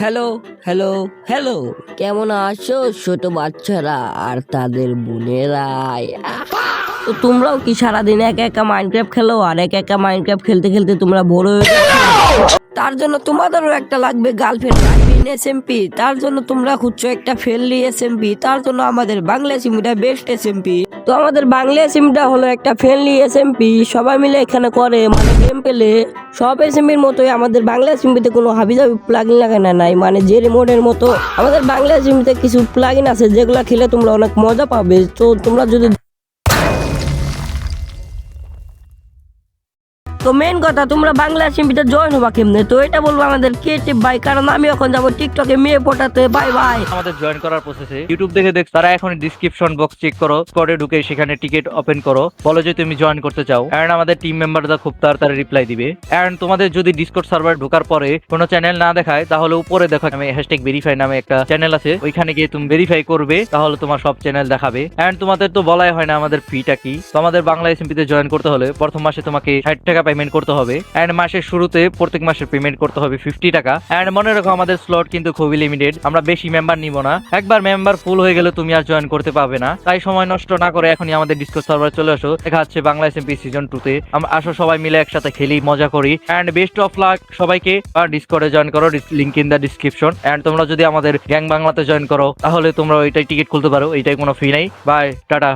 Hello hello hello কেমন আছো ছোট বাচ্চারা আর তাদের বোনেরা তো তোমরাও কি সারাদিন একা একা মাইনক্রাফট খেলো? আর এক একা মাইনক্রাফট খেলতে খেলতে তোমরা বড় হয়ে? তার জন্য তোমাদেরও একটা লাগবে গার্লফ্রেন্ড তার জন্য তোমরা খুঁজছো একটা তার জন্য আমাদের বাংলা বেস্ট তো আমাদের বাংলা হলো একটা ফ্রেন্ডলি সবাই মিলে এখানে করে মানে গেম পেলে সব এসএমপির মতোই আমাদের বাংলা এসএমপিতে কোনো হাবিজাবি প্লাগইন লাগানো নাই। মানে যে রিমোটের মতো। আমাদের বাংলা এসএমপিতে কিছু প্লাগইন আছে যেগুলো খেলে তোমরা অনেক মজা পাবে। তো তোমরা যদি তো মেন কথা তোমরা বাংলা এসএমপিতে জয়েন হবা কেমনে? তো এটা বলব আমাদের ক্রিয়েটিভ ভাই কারণ আমি এখন যাব টিকটকে মেয়ে পটাতে। বাই বাই আমাদের জয়েন করার প্রসেসে ইউটিউব দেখে দেখ তারা এখন ডিসক্রিপশন বক্স চেক করো স্কোয়াডে ঢুকে সেখানে টিকিট ওপেন করো। বলো যে তুমি জয়েন করতে চাও। এন্ড আমাদের টিম মেম্বাররা খুব তাড়াতাড়ি রিপ্লাই দিবে। এন্ড তোমাদের যদি ডিসকর্ড সার্ভার ঢোকার পরে কোনো চ্যানেল না দেখায় তাহলে উপরে দেখো আমি হ্যাশট্যাগ ভেরিফাই নামে একটা চ্যানেল আছে। ওইখানে গিয়ে তুমি ভেরিফাই করবে তাহলে তোমার সব চ্যানেল দেখাবে। এন্ড তোমাদের তো বলাই হয় না আমাদের ফিটা কি? তো আমাদের বাংলা এসএমপি তে জয়েন করতে হলে প্রথম মাসে তোমাকে ষাট টাকা পেমেন্ট করতে হবে। এন্ড মাসের শুরুতে, প্রত্যেক মাসের পেমেন্ট করতে হবে ফিফটি টাকা। এন্ড মনে রাখো, আমাদের স্লট কিন্তু খুবই লিমিটেড আমরা বেশি মেম্বার নিব না। একবার মেম্বার ফুল হয়ে গেলে তুমি আর জয়েন করতে পারবে না। তাই সময় নষ্ট না করে এখনই আমাদের ডিসকো সার্ভার চলে আসো। দেখা যাচ্ছে বাংলা এসএমপি সিজন টু তে। আমরা আসো সবাই মিলে একসাথে খেলি, মজা করি। এন্ড বেস্ট অফ লাক সবাইকে। ডিসকর্ডে জয়েন করো link in the description and তোমরা যদি আমাদের গ্যাং বাংলাতে জয়েন করো, তাহলে তোমরা ওইটাই টিকিট খুলতে পারো। এইটাই কোনো ফি নাই। Bye tata.